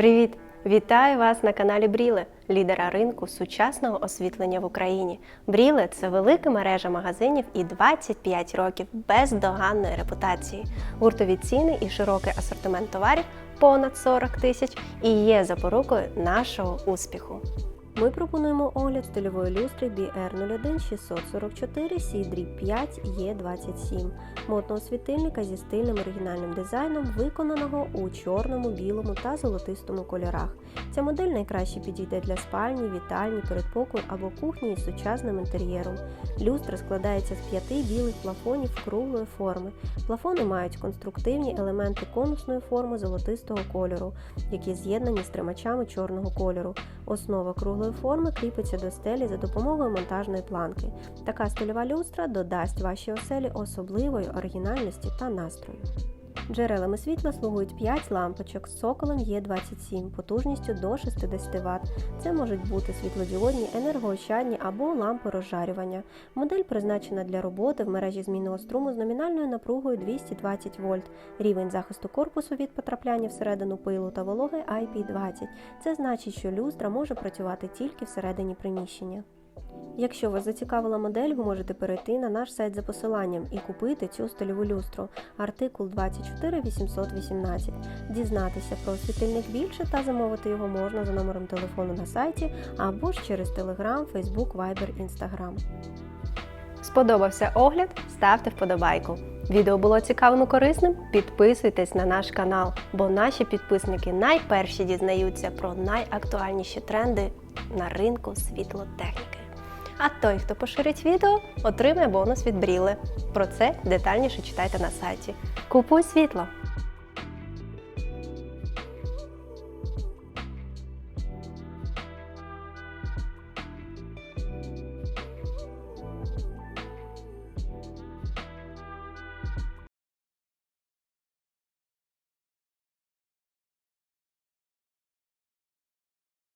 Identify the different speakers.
Speaker 1: Привіт! Вітаю вас на каналі Бріле, лідера ринку сучасного освітлення в Україні. Бріле це велика мережа магазинів і 25 років бездоганної репутації. Гуртові ціни і широкий асортимент товарів понад 40 тисяч і є запорукою нашого успіху. Ми пропонуємо огляд стильової люстри BR01 644 C 5 E27, модного світильника зі стильним оригінальним дизайном, виконаного у чорному, білому та золотистому кольорах. Ця модель найкраще підійде для спальні, вітальні, передпокою або кухні із сучасним інтер'єром. Люстра складається з п'яти білих плафонів круглої форми. Плафони мають конструктивні елементи конусної форми золотистого кольору, які з'єднані з тримачами чорного кольору. Основа круглої форми кріпиться до стелі за допомогою монтажної планки. Така стильова люстра додасть вашій оселі особливої оригінальності та настрою. Джерелами світла слугують 5 лампочок з соколом Е27 потужністю до 60 Вт. Це можуть бути світлодіодні, енергоощадні або лампи розжарювання. Модель призначена для роботи в мережі змінного струму з номінальною напругою 220 вольт. Рівень захисту корпусу від потрапляння всередину пилу та вологи IP20. Це значить, що люстра може працювати тільки всередині приміщення. Якщо вас зацікавила модель, ви можете перейти на наш сайт за посиланням і купити цю стильову люстру. Артикул 24818. Дізнатися про світильник більше та замовити його можна за номером телефону на сайті або ж через Telegram, Facebook, Viber, Instagram. Сподобався огляд? Ставте вподобайку. Відео було цікавим і корисним? Підписуйтесь на наш канал, бо наші підписники найперші дізнаються про найактуальніші тренди на ринку світлотехніки. А той, хто поширить відео, отримає бонус від Бріли. Про це детальніше читайте на сайті. Купуй світло!